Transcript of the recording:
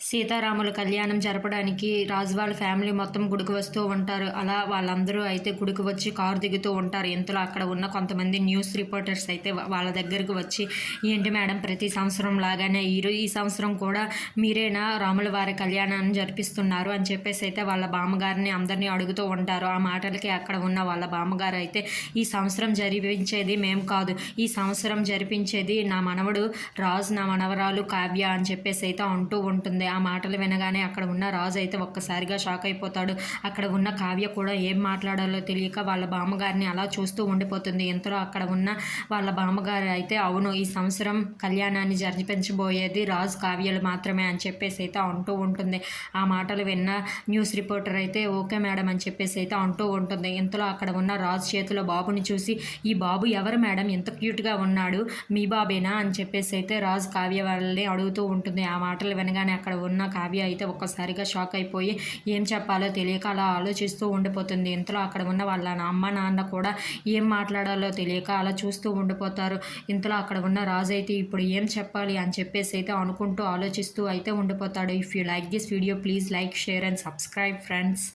సీతారాముల కళ్యాణం జరపడానికి రాజు వాళ్ళ ఫ్యామిలీ మొత్తం గుడికి వస్తూ ఉంటారు. అలా వాళ్ళందరూ అయితే గుడికి వచ్చి కారు దిగుతూ ఉంటారు. ఇంతలో అక్కడ ఉన్న కొంతమంది న్యూస్ రిపోర్టర్స్ అయితే వాళ్ళ దగ్గరకు వచ్చి ఏంటి మేడం ప్రతి సంవత్సరం లాగానే ఈ ఈ సంవత్సరం కూడా మీరేనా రాముల వారి కళ్యాణాన్ని జరిపిస్తున్నారు? అని చెప్పేసి అయితే వాళ్ళ బామ్మగారిని అందరినీ అడుగుతూ ఉంటారు. ఆ మాటలకి అక్కడ ఉన్న వాళ్ళ బామ్మగారు అయితే ఈ సంవత్సరం జరిపించేది మేము కాదు. ఈ సంవత్సరం జరిపించేది నా మనవడు రాజు నా మనవరాలు కావ్య అని చెప్పేసి అయితే అంటూ ఉంటుంది. ఆ మాటలు వినగానే అక్కడ ఉన్న రాజు అయితే ఒక్కసారిగా షాక్ అయిపోతాడు. అక్కడ ఉన్న కావ్య కూడా ఏం మాట్లాడాలో తెలియక వాళ్ళ బామ్మగారిని అలా చూస్తూ ఉండిపోతుంది. ఇంతలో అక్కడ ఉన్న వాళ్ళ బామ్మగారు అయితే అవును ఈ సంవత్సరం కళ్యాణాన్ని జరిపించబోయేది రాజు కావ్యలు మాత్రమే అని చెప్పేసి అయితే అంటూ ఉంటుంది. ఆ మాటలు విన్న న్యూస్ రిపోర్టర్ అయితే ఓకే మేడం అని చెప్పేసి అయితే అంటూ ఉంటుంది. ఇంతలో అక్కడ ఉన్న రాజు చేతిలో బాబుని చూసి ఈ బాబు ఎవరు మేడం? ఎంత క్యూట్గా ఉన్నాడు. మీ బాబేనా? అని చెప్పేసి అయితే రాజు కావ్య వాళ్ళని అడుగుతూ ఉంటుంది. ఆ మాటలు వినగానే అక్కడ ఉన్న కావ్య అయితే ఒక్కసారిగా షాక్ అయిపోయి ఏం చెప్పాలో తెలియక అలా ఆలోచిస్తూ ఉండిపోతుంది. ఇంతలో అక్కడ ఉన్న వాళ్ళ నా అమ్మ నాన్న కూడా ఏం మాట్లాడాలో తెలియక అలా చూస్తూ ఉండిపోతారు. ఇంతలో అక్కడ ఉన్న రాజు అయితే ఇప్పుడు ఏం చెప్పాలి అని చెప్పేసి అయితే అనుకుంటూ ఆలోచిస్తూ అయితే ఉండిపోతాడు. If you like this video please like share and subscribe friends